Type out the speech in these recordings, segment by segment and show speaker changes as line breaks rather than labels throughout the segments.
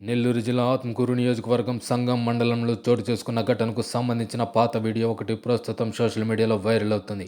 నెల్లూరు జిల్లా ఆత్మకూరు నియోజకవర్గం సంఘం మండలంలో చోటు చేసుకున్న ఘటనకు సంబంధించిన పాత వీడియో ఒకటి ప్రస్తుతం సోషల్ మీడియాలో వైరల్ అవుతుంది.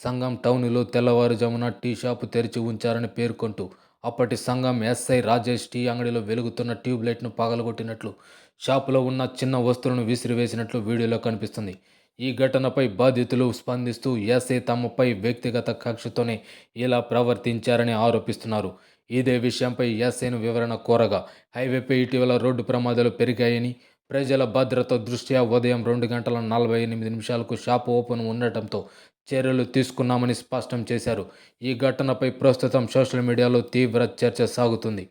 సంఘం టౌన్లో తెల్లవారుజామున టీ షాపు తెరిచి ఉంచారని పేర్కొంటూ అప్పటి సంఘం ఎస్ఐ రాజేష్ టీ అంగడిలో వెలుగుతున్న ట్యూబ్ లైట్ను పగలగొట్టినట్లు షాపులో ఉన్న చిన్న వస్తువులను విసిరివేసినట్లు వీడియోలో కనిపిస్తుంది. ఈ ఘటనపై బాధితులు స్పందిస్తూ ఎస్ఐ తమపై వ్యక్తిగత కక్షతోనే ఇలా ప్రవర్తించారని ఆరోపిస్తున్నారు. ఇదే విషయంపై ఎస్ఐను వివరణ కోరగా హైవేపై ఇటీవల రోడ్డు ప్రమాదాలు పెరిగాయని ప్రజల భద్రత దృష్ట్యా ఉదయం రెండు గంటల నలభై ఎనిమిది నిమిషాలకు షాపు ఓపెన్ ఉండటంతో చర్యలు తీసుకున్నామని స్పష్టం చేశారు. ఈ ఘటనపై ప్రస్తుతం సోషల్ మీడియాలో తీవ్ర చర్చ సాగుతుంది.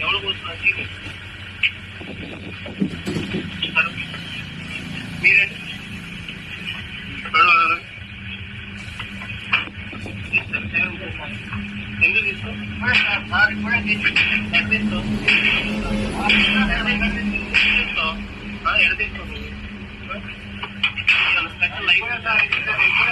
ఎవరు కూర్చున్నారు మీరే ఎందుకు తీసుకో ఇప్పుడే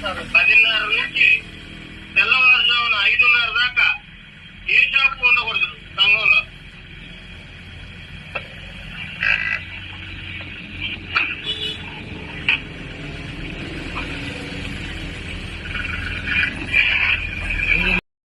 sabes, ¿Alguien la